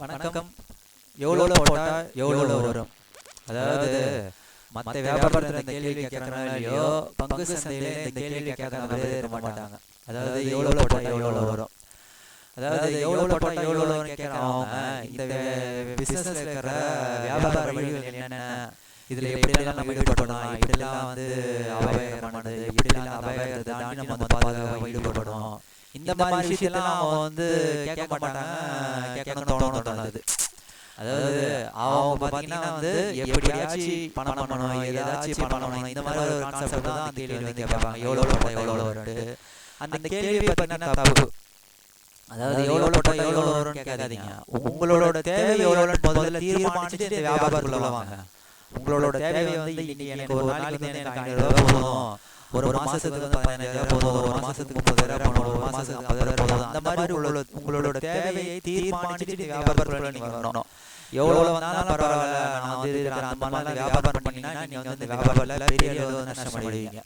வணக்கம். எவ்வளோ போட்டால் எவ்வளோ வரும்? அதாவது மற்ற வியாபாரத்தில் இந்த கேள்வி கேட்குறாங்க இல்லையோ பங்கு சந்தையில் இந்த கேள்வி கேட்காம இருக்க மாட்டாங்க. அதாவது எவ்வளோ போட்டால் எவ்வளோ வரும்? அதாவது எவ்வளோ போட்டால் எவ்வளோ வரும்னு கேட்குறவங்க இந்த பிஸ்னஸில் இருக்கிற வியாபார வழிகள் என்னென்ன? இதில் எப்படியெல்லாம் நம்ம ஈடுபடணும் இப்படிலாம் வந்து அபாயகரமானது இப்படிலாம் அந்த அபாயகத்தை தாண்டி நம்ம வந்து பாதுகாப்பாக ஈடுபடணும் இந்த மாதிரி விஷயத்தெல்லாம் அவங்க வந்து கேட்க மாட்டாங்க கேட்கணும் தோணும் தோணாது. அதாவது அவங்க பார்த்தீங்கன்னா வந்து எப்படியாச்சும் பணம் பண்ணணும் ஏதாச்சும் பணம் பண்ணணும். இந்த மாதிரி ஒரு கான்செப்ட் தான் அந்த கேள்வி வந்து கேட்பாங்க. எவ்வளோ போட்டால் எவ்வளோ வரும்னு அந்த கேள்வி பார்த்தீங்கன்னா தப்பு. அதாவது எவ்வளோ போட்டால் எவ்வளோ வரும்னு கேட்காதீங்க. உங்களோட தேவை எவ்வளோன்னு முதல்ல தீர்மானிச்சுட்டு வியாபாரத்துக்குள்ள வாங்க உங்களோட தேவை வந்து இன்னைக்கு எனக்கு ஒரு நாளைக்கு எனக்கு ஐநூறுரூவா போதும். ஒரு மாசத்துக்கு வந்து பதினஞ்சாயிரம் போதும். ஒரு மாசத்துக்கு முப்பதாயிரம் போதும். ஒரு மாசத்துக்கு ஐம்பதாயிரம் போதும். அந்த மாதிரி உங்களோட உங்களோட தேவையை தீர்மானிச்சுட்டு வியாபாரத்துக்குள்ள நீங்க வரணும். எவ்வளவு வந்தாலும் பரவாயில்ல. நான் வந்து அந்த மாதிரிலாம் வியாபாரம் பண்ணீங்கன்னா நீங்க வந்து வியாபாரத்தில் பெரிய அளவு வந்து நஷ்டமடைவீங்க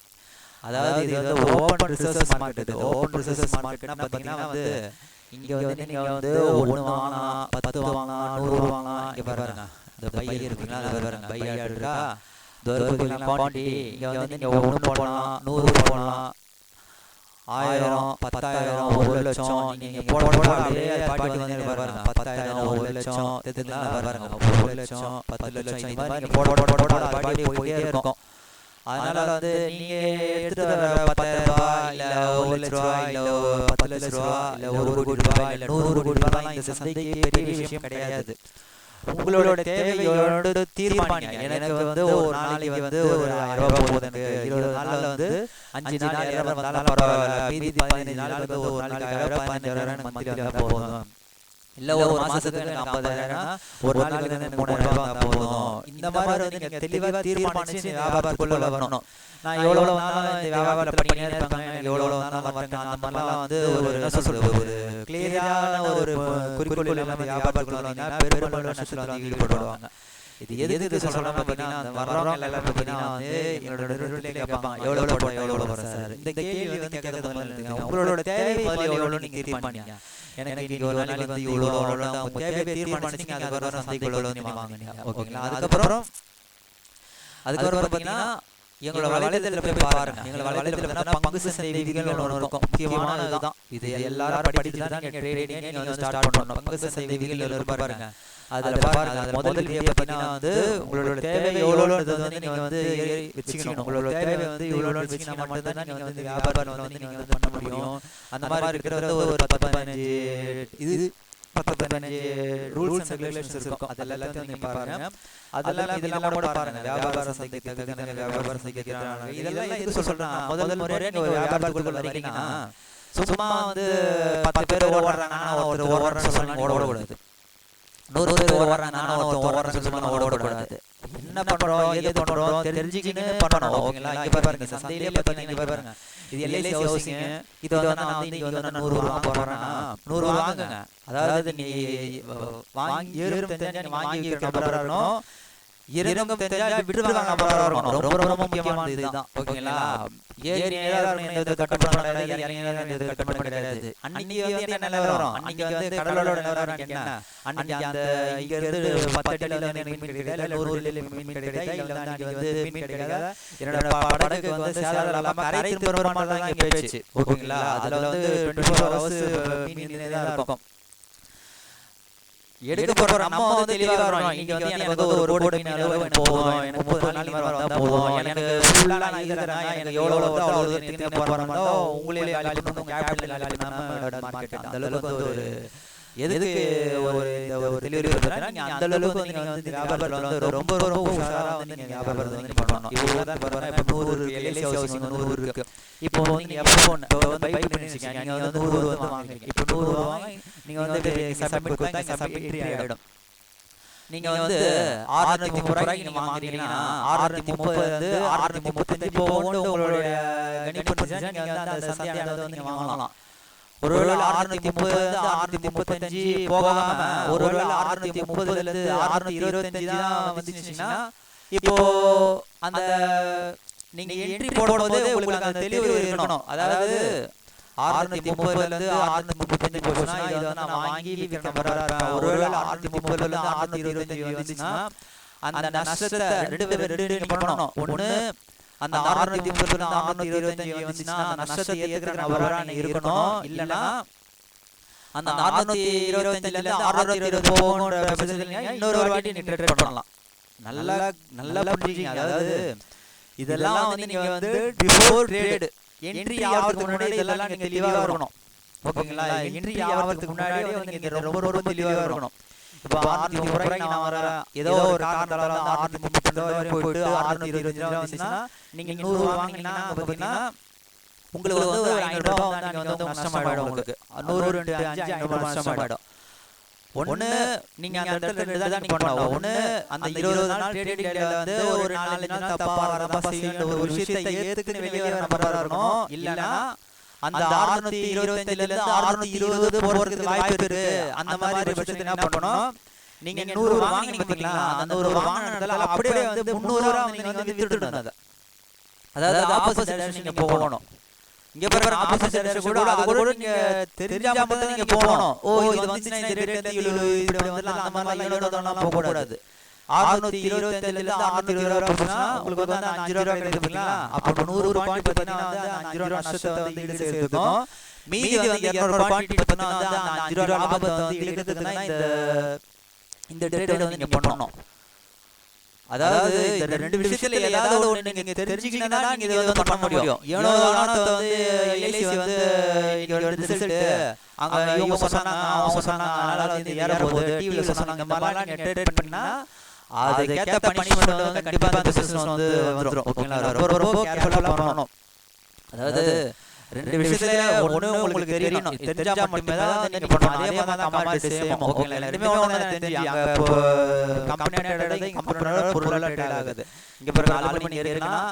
அதாவது இது வந்து open research market open research மார்க்கெட்னா பார்த்தீங்கன்னா வந்து இங்க வந்து நீங்க வந்து ஒன்று வாங்கலாம் பத்து வாங்கலாம் நூறு வாங்கலாம் இங்க பாருங்க. இந்த பை இருக்குங்களா? அதை பாருங்க. பை இருக்கா குவான்டிட்டி இங்க வந்து நீங்க ஒன்று போடலாம் நூறு போடலாம் ஆயிரம் பத்தாயிரம் ஒரு லட்சம். நீங்க போட போட அப்படியே பாட்டி வந்து பாருங்க. பத்தாயிரம் ஒரு லட்சம். பாருங்க. ஒரு லட்சம் பத்து லட்சம். இந்த மாதிரி போட போட போட பாட்டி போயிட்டே இருக்கும். அதனால வந்து நீங்க எடுத்துட்டு வர பத்தாயிரம் ரூபாய் இல்ல ஒரு லட்ச ரூபாய் இல்ல பத்து லட்ச ரூபாய் இல்ல ஒரு கோடி ரூபாய் இல்ல நூறு கோடி ரூபாய் இந்த சந்தைக்கு பெரிய விஷயம் கிடையாது. உங்களோட தேவையோட தீர்மானிங்க. எனக்கு வந்து ஒரு நாளைக்கு வந்து ஒரு ஆயிரம் ரூபாய் போகுது எனக்கு. இருபது நாள்ல வந்து அஞ்சு நாள் ஆயிரம் வந்தாலும் பரவாயில்ல. மீதி பதினஞ்சு நாள் வந்து ஒரு நாளைக்கு ஆயிரம் ரூபாய் பதினஞ்சாயிரம் மந்த்லி வந்தா போதும். இல்ல ஒரு மாசத்துக்கு எனக்கு ஐம்பதாயிரம் ஒரு நாளைக்கு வந்து மூணாயிரம் ரூபாய் போதும். இந்த மாதிரி வந்து நீங்க தெளிவா தீர்மானிச்சு வியாபாரத்துக்குள்ள வரணும். நான் எவ்வளவு வந்தாலும் இந்த வியாபாரம் பண்ணியே இருப்பாங்க. எனக்கு எவ்வளவு நாளும் வரேன் அந்த மாதிரிலாம் வந்து ஒரு என்ன சொல்ல ஒரு கிளியரான ஒரு குறிக்கோள் இல்லாமல் வியாபாரத்துக்குள்ள வந்தீங்கன்னா பெரும்பாலான நஷ்டத்துல வந்து ஈடுபடுவாங்க. இது எது எது சொல்றேன் பார்த்தீங்கன்னா அந்த வர்றவங்க எல்லாரும் பார்த்தீங்கன்னா வந்து எங்களோட நிறுவனத்திலே கேட்பாங்க. எவ்வளோ போட எவ்வளோ வரும் சார்? இந்த கேள்வி வந்து கேட்கறது உங்களோட தேவை எவ்வளோ நீங்கள் தீர்மானிங்க. எனக்கு இன்னைக்கு ஒரு நாளைக்கு வந்து இவ்வளோ அவ்வளோ உங்க தேவையை தீர்மானிச்சு வாங்குனீங்க ஓகேங்களா அதுக்கப்புறம் அதுக்கப்புறம் பார்த்தீங்கன்னா எங்களோட வலைதளத்தில் போய் பாருங்க எங்களோட வலைதளத்தில் பங்கு சந்தை விதிகள் ஒன்று இருக்கும் முக்கியமானதுதான் இது எல்லாரும் படிச்சு தான் நீங்க ட்ரேடிங் நீங்க வந்து ஸ்டார்ட் பண்ணணும் பங்கு சந்தை விதிகள் இருக்கு பாருங்க அதுல பாருங்க அதுல முதல் விதியை பார்த்தீங்கன்னா வந்து உங்களோட தேவை எவ்வளோன்றது வந்து நீங்க வந்து வச்சுக்கணும் உங்களோட தேவை வந்து இவ்வளோ வச்சுக்கினா மட்டும்தான் வந்து வியாபாரம் வந்து நீங்க வந்து பண்ண முடியும் அந்த மாதிரி இருக்கிறது ஒரு பத்து பதினஞ்சு இது பத்து பதினஞ்சு ரூல்ஸ் அண்ட் ரெகுலேஷன்ஸ் இருக்கும். அது எல்லாத்தையும் நீங்க பாருங்க. அதெல்லாம் இதெல்லாம் கூட பாருங்க. வியாபார சந்தைக்கு தகுந்த வியாபார சந்தைக்கு இதெல்லாம் எதுக்கு சொல்றேன் முதல் முறையா நீங்க வியாபாரத்துக்குள்ள வரீங்கன்னா சும்மா வந்து பத்து பேர் ஓடுறாங்கன்னா ஒருத்தர் ஓடுறேன்னு சொல்லி ஓடக்கூடாது நூறு பேர் ஓடுறாங்க நானும் ஒருத்தர் ஓடுறேன்னு சொல்லி ஓடக்கூடாது. என்ன பண்ணுறோம் எது பண்றோம் தெரிஞ்சுக்கின்னு பண்ணணும் ஓகேங்களா? இங்க பாருங்க சந்தையிலே பாத்தீங்கன்னா இங்க பாருங்க. இது எல்ஐசி ஹவுசிங் இது வந்து நான் வந்து இங்க வந்து நூறு வாங்க போடுறேன்னா நூறு வாங்குங்க. அதாவது நீ வாங்கி ஏறும் தெரிஞ்சா நீ வாங்கி வைக்கிற நபரா இருக்கணும். இறங்கும் தெரிஞ்சா விட்டுருவாங்க ரொம்ப ரொம்ப முக்கியமானது இதுதான் ஓகேங்களா ஏறி நேரம் எந்த கட்டுப்பாடு கிடையாது இறங்கி நேரம் எந்த கட்டுப்பாடு கிடையாது அன்னைக்கு வந்து என்ன நிலவரம் அன்னைக்கு வந்து கடலோட நிலவரம் என்ன அன்னைக்கு அந்த இங்க இருந்து பத்து அடியில வந்து எனக்கு மீன் கிடைக்காது இல்ல நூறு அடியில மீன் கிடைக்காது இல்ல வந்து அன்னைக்கு வந்து மீன் கிடைக்காத என்னோட படகுக்கு வந்து சேதாரம் இல்லாம கரை திரும்ப மாட்டதான் இங்க பேச்சு ஓகேங்களா அதுல வந்து டுவெண்ட்டி ஃபோர் ஹவர்ஸ் மீன் தான் இருக்கும் எடுக்க போற நம்ம வந்து தெளிவா வரணும் இன்னைக்கு வந்து எனக்கு வந்து ஒரு கோடி மீனாலோ எனக்கு போதும். எனக்கு முப்பது நாள் வர வந்தா போதும். எனக்கு ஃபுல்லா நான் இதுறேன் எனக்கு எவ்வளவு வருதோ அவ்வளவு தீர்த்து போறோம்னா உங்களே காலி பண்ணணும் கேபிட்டல் காலி பண்ணாம மார்க்கெட் அந்த அளவுக்கு வந்து ஒரு எதுக்கு ஒரு ஒரு நீங்க அந்த அளவுக்கு வந்து நீங்க வந்து வியாபாரத்துல வந்து ரொம்ப ரொம்ப உஷாரா வந்து நீங்க வியாபாரத்தை வந்து பண்ணணும். இவ்வளவு தான் பாருங்க இப்ப நூறு எல்ஐசி ஹவுசிங் நூறு இருக்கு. இப்போ வந்து எப்போ இப்போ வந்து பை பண்ணிருக்கீங்க நீங்க வந்து நூறு வந்து வாங்குறீங்க. இப்போ நூறு வாங்கி நீங்க வந்து சப்மிட் கொடுத்தா இங்க சப்மிட் என்ட்ரி ஆயிடும். நீங்க வந்து ஆறுநூத்தி முப்பது ரூபாய்க்கு நீங்க வாங்குறீங்கன்னா ஆறுநூத்தி முப்பது வந்து ஆறுநூத்தி முப்பத்தஞ்சு இப்போ வந்து உங்களுடைய கணிப்பு நீங்க வந்து அந்த சந்தையானது வந்து நீங்க வாங்கலாம் ஒருவேளை ஆறுநூத்தி முப்பது ஆறுநூத்தி முப்பத்தஞ்சு போகாம ஒருவேளை ஆறுநூத்தி முப்பதுல இருந்து ஆறுநூத்தி இருபத்தஞ்சு தான் வந்துச்சுன்னா இப்போ அந்த நீங்க என்ட்ரி போடும்போது உங்களுக்கு அந்த தெளிவு இருக்கணும். அதாவது ஆறுநூத்தி முப்பதுல இருந்து ஆறுநூத்தி முப்பத்தஞ்சு போச்சுன்னா இது வந்து நான் வாங்கி விற்கிற நபரா இருப்பேன் ஒருவேளை ஆறுநூத்தி முப்பதுல இருந்து ஆறுநூத்தி இருபத்தஞ்சு வந்துச்சுன்னா அந்த நஷ்டத்தை ரெண்டு பேர் ரெண்டு நீங்க பண்ணணும். ஒண்ணு அந்த ஆறுநூத்தி முப்பதுல இருந்து ஆறுநூத்தி இருபத்தஞ்சு வந்துச்சுன்னா அந்த நஷ்டத்தை ஏத்துக்கிற நபரா நீங்க இருக்கணும். இல்லைன்னா அந்த அறுநூத்தி இருபத்தஞ்சுல இருந்து அறுநூத்தி இருபது நீங்க இன்னொரு வாட்டி நீங்க ட்ரேட் பண்ணலாம். நல்லா நல்லா புரிஞ்சுக்கீங்க. அதாவது இதெல்லாம் வந்து நீங்க வந்து பிஃபோர் ட்ரேட் என்ட்ரி ஆகிறதுக்கு முன்னாடி இதெல்லாம் நீங்க தெளிவா இருக்கணும். ஓகேங்களா? என்ட்ரி ஆகிறதுக்கு முன்னாடி வந்து நீங்க ரொம்ப ரொம்ப தெளிவா இருக்கணும். இப்போ ஆறுநூத்தி ரூபாய்க்கு நான் ஏதோ ஒரு காரணத்தால வந்து ஆறுநூத்தி முப்பது ரூபாய் போயிட்டு ஆறுநூத்தி இருபது ரூபாய் வந்துச்சுன்னா நீங்க நூறு வாங்கினீங்கன்னா பாத்தீங்கன்னா உங்களுக்கு வந்து ஒரு ஐநூறு ரூபாய் வந்து நீங்க வந்து நஷ்டமாயிடும் உங்களுக்கு. நூறு ரெண்டு அஞ்சு ஐநூறு ரூபாய் நஷ்டமாயிடும். ஒண்ணு நீங்க அந்த இடத்துல ரெண்டு தான் நீங்க பண்ணலாம். ஒண்ணு அந்த இருபது நாள் ட்ரேடிங்ல வந்து ஒரு நாலஞ்சு நாள் தப்பா வரதா செய்யற ஒரு விஷயத்தை ஏத்துக்குன்னு வெளியே வர இருக்கணும். இல்லனா அந்த அறுநூத்தி இருபத்தஞ்சுல இருந்து அறுநூத்தி இருபது போறதுக்கு வாய்ப்பு இருக்கு. அந்த மாதிரி பட்சத்துல என்ன பண்ணணும்? நீங்க நூறு வாங்கினீங்க பாத்தீங்களா? அந்த நூறு வாங்கினதால அப்படியே வந்து முந்நூறு ரூபா வந்து நீங்க வந்து வித்துடணும் அதை. அதாவது ஆப்போசிட் டைரக்ஷன் நீங்க போகணும். இங்க பாருங்க ஆப்போசிட் டைரக்ஷன் கூட அது கூட நீங்க தெரிஞ்சா மட்டும் நீங்க போகணும். ஓ இது வந்துச்சுன்னா இந்த இவ்வளவு இப்படி வந்து அந்த மாதிரி தானலாம் போக கூடாது அறுநூத்தி இருபத்தஞ்சுல இருந்து அறுநூத்தி இருபது ரூபா போச்சுன்னா உங்களுக்கு வந்து அஞ்சு ரூபா கிடைக்குதுங்களா அப்போ நூறு பாயிண்ட் பார்த்தீங்கன்னா வந்து அஞ்சு ரூபா நஷ்டத்தை வந்து ஈடு மீதி வந்து பாயிண்ட் பார்த்தீங்கன்னா வந்து அந்த அஞ்சு ரூபா லாபத்தை வந்து இழுக்கிறதுக்குன்னா இந்த இந்த வந்து நீங்க பண்ணணும். அதாவது இந்த ரெண்டு விஷயத்துல ஏதாவது ஒண்ணு நீங்க தெரிஞ்சுக்கிட்டீங்கன்னா நீங்க இதை வந்து பண்ண முடியும். ஏனோ வந்து எல்ஐசி வந்து ரிசல்ட் அங்க இவங்க சொன்னாங்க அவங்க சொன்னாங்க அதனால வந்து ஏற போகுது சொன்னாங்க இந்த மாதிரிலாம் ட்ரேட் அதுக்கேத்த பனிஷ்மெண்ட் வந்து கண்டிப்பா அந்த பிசினஸ் வந்து வந்துரும். ஓகேங்களா? ரொம்ப ரொம்ப கேர்ஃபுல்லா பண்ணணும். அதாவது ரெண்டு விஷயத்துல ஒண்ணு உங்களுக்கு தெரியணும். தெரிஞ்சா மட்டுமே தான் நீங்க பண்ணணும். அதே மாதிரி தான் கமாடிட்டி சேம் ஓகேங்களா? ரெண்டுமே ஒண்ணு தெரிஞ்சு அங்க இப்போ கம்பெனி ட்ரேட் கம்பெனியோட பொருள் ட்ரேட் ஆகுது. இங்க பாருங்க நாலு மணி இருக்குன்னா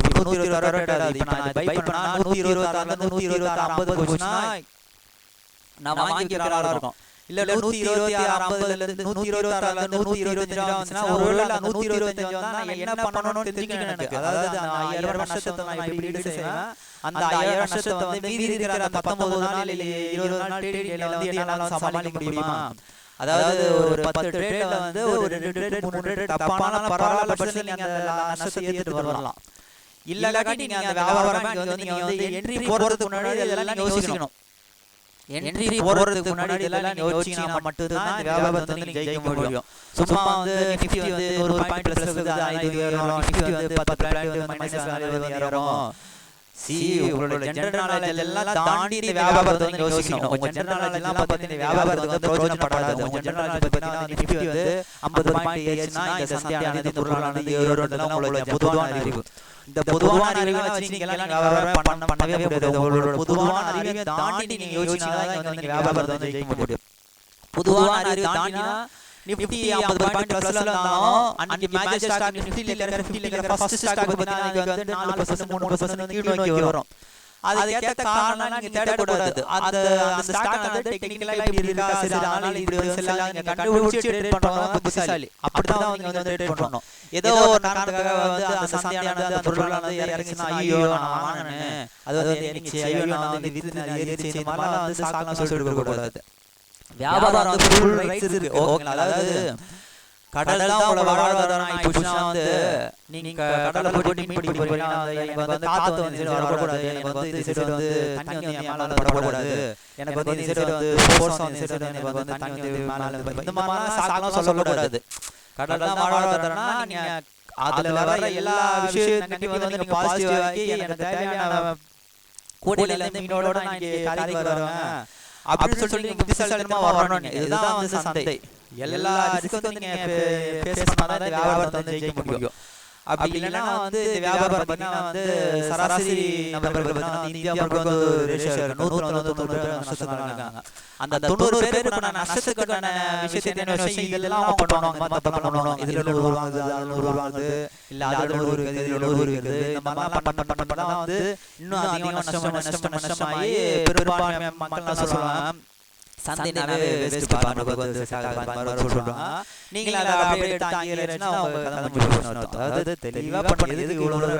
இப்போ நூத்தி இருபது ரூபா ட்ரேட் ஆகுது. இப்போ நான் பை பண்ணா நூத்தி இருபத்தி ஆறுல இருந்து நூத்தி இருபத்தி ஆறு ஐம்பது போச்சுன்னா நான் வாங்கி வைக்கிற ஆளா இருக்கும். இல்ல நூத்தி இருபத்தி ஆறு ஐம்பதுல இருந்து நூத்தி இருபத்தி ஆறுல இருந்து நூத்தி இருபத்தி அஞ்சு வந்துச்சுன்னா ஒருவேளை அந்த நூத்தி இருபத்தஞ்சு வந்தா என்ன பண்ணணும்னு தெரிஞ்சுக்கணும் எனக்கு. அதாவது அந்த ஐயாயிரம் ரூபாய் நஷ்டத்தை நான் இப்படி ஈடு செய்வேன் அந்த ஐயாயிரம் நஷ்டத்தை வந்து மீதி இருக்கிற அந்த பத்தொன்பது நாள் இல்ல இருபது நாள் ட்ரேடிங்ல வந்து என்னால சமாளிக்க முடியுமா? அதாவது ஒரு பத்து ட்ரேட்ல வந்து ஒரு ரெண்டு ட்ரேட் மூணு ட்ரேட் தப்பான பரவாயில்ல பட்சத்தில் நீங்க அந்த நஷ்டத்தை ஏத்துட்டு வரலாம். இல்லாட்டி நீங்க அந்த வியாபாரம் வந்து நீங்க வந்து என்ட்ரி போறதுக்கு முன்னாடி இதெல்லாம் நீங்க யோசிக்கணும். என்ட்ரி போறதுக்கு முன்னாடி இதெல்லாம் யோசிச்சீங்கன்னா மட்டும்தான் இந்த வியாபாரத்தை வந்து நீங்க ஜெயிக்க முடியும். சும்மா வந்து நிஃப்டி வந்து ஒரு பாயிண்ட் பிளஸ் இருக்குது ஐநூறு ஏறும். நிஃப்டி வந்து பத்து வந்து மைனஸ் ஏறும். சி உங்களோட ஜெனரல் நாலேஜ் எல்லாம் தாண்டி இந்த வியாபாரத்தை வந்து யோசிக்கணும். உங்க ஜெனரல் நாலேஜ் எல்லாம் பார்த்தீங்கன்னா வியாபாரத்துக்கு வந்து பிரயோஜனப்படாது. உங்க ஜெனரல் நாலேஜ் பார்த்தீங்கன்னா நிஃப்டி வந்து 50 பாயிண்ட் ஏறுச்சுன்னா இந்த சந்தையானது பொருளானது ஏறுன்றதுலாம் உங்களோட பொதுவான அறிவு. இந்த பொதுவான அறிவை வச்சு நீங்க எல்லாம் வியாபாரம் பண்ண பண்ணவே முடியாது. உங்களோட பொதுவான அறிவை தாண்டி நீங்க யோசிச்சாதான் இங்க வந்து நீங்க வியாபாரத்தை வந்து ஜெயிக்க முடியும். பொதுவான அறிவு தாண்டினா நிஃப்டி 50 பாயிண்ட் ப்ளஸ்ல இருந்தாலும் அன்னைக்கு மேஜர் ஸ்டாக் நிஃப்டில இருக்கிற 50 இருக்கிற ஃபர்ஸ்ட் ஸ்டாக் பார்த்தீங்கன்னா அது வந்து 4% 3% வந்து கீழ் நோக்கி வரும். அதுக்கேத்த காரணம் நீங்க தேடக்கூடாது. அந்த அந்த ஸ்டாக் வந்து டெக்னிக்கலா இப்படி இருக்கா? சரி அதனால இப்படி வந்து செல்லாம் நீங்க கண்டுபிடிச்சு ட்ரேட் பண்றவங்க புத்திசாலி. அப்படிதான் நீங்க வந்து ட்ரேட் பண்ணணும் ஏதோ ஒரு காரணத்துக்காக வந்து அந்த சந்தையானது அந்த பொருளானது இறங்கிச்சுன்னா ஐயோ நான் வாங்கினேன் அது வந்து இறங்கிச்சு ஐயோ நான் வந்து வித்து ஏறிச்சு இந்த மாதிரிலாம் வந்து சாக்கெல்லாம் சொல்லிட்டு கூடாது. வியாபாரம் வந்து ஃபுல் ரைட்ஸ் இருக்கு. ஓகேங்களா? அதாவது கடல் தான் உங்களோட வாழ்வாதாரம் போச்சுன்னா வந்து நீங்க கடல்ல போட்டு மீன் பிடிக்க போறீங்கன்னா வந்து எனக்கு வந்து காத்து வந்து சைடு வரக்கூடாது. எனக்கு வந்து இந்த சைடு வந்து தண்ணி வந்து என் மேல படக்கூடாது. எனக்கு வந்து இந்த சைடு வந்து ஃபோர்ஸ் வந்து இந்த சைடு எனக்கு வந்து தண்ணி வந்து மேல வந்து இந்த மாதிரி சாக்கெல்லாம் சொல்லக்கூடாது. கடல் தான் வாழ்வாதாரம்னா நீங்க அதுல வர எல்லா விஷயத்தையும் வந்து நீங்க பாசிட்டிவ் ஆக்கி எனக்கு தேவையான கூடையில இருந்து மீனோட நான் இங்கே கரைக்கு வருவேன். அப்படின்னு சொல்லி நீங்க புத்திசாலித்தனமா வரணும் இதுதான் வந்து சந்தை. எல்லா ரிஸ்க்கும் வந்து நீங்கள் ஃபேஸ் பண்ணால் தான் வியாபாரத்தை வந்து ஜெயிக்க முடியும். அப்படி இல்லைன்னா வந்து இந்த வியாபாரம் பார்த்தீங்கன்னா வந்து சராசரி நபர்கள் பார்த்தீங்கன்னா வந்து வந்து ரேஷியோ நூறு வந்து தொண்ணூறு பேர் நஷ்டத்தில் இருக்காங்க அந்த தொண்ணூறு பேர் இப்போ நான் நஷ்டத்துக்கான விஷயத்தை விஷயம்? இதெல்லாம் அவங்க பண்ணுவாங்க. இந்த மாதிரி பண்ணுவாங்க. இதுல நூறு வாங்குது அதுல நூறு வாங்குது. இல்லை அதுல நூறு இருக்குது இதில் நூறு இருக்குது. இந்த மாதிரிலாம் பண்ண பண்ண பண்ண வந்து இன்னும் அதிகமாக நஷ்டம் நஷ்டம் நஷ்டமாகி பெரும்பான்மை மக்கள் சொல்லுவாங்க. சந்தைனாவே வேஸ்ட் பா நமக்கு வந்து மாதிரி சொல்றாங்க. நீங்க அதை அப்படியே எடுத்து ஆங்கிலேயர்னா அவங்க கதை முடிவு அதாவது தெளிவா எதுக்கு இவ்வளவு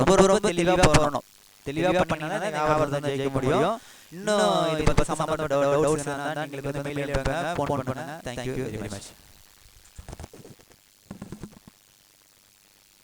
ரொம்ப ரொம்ப தான் ஜெயிக்க முடியும். இன்னும் இது பற்றி சம்மந்தப்பட்ட டவுட்ஸ் இருந்தால் எங்களுக்கு வந்து மெயில் அனுப்புங்க. ஃபோன் பண்ணுங்க. Thank you very much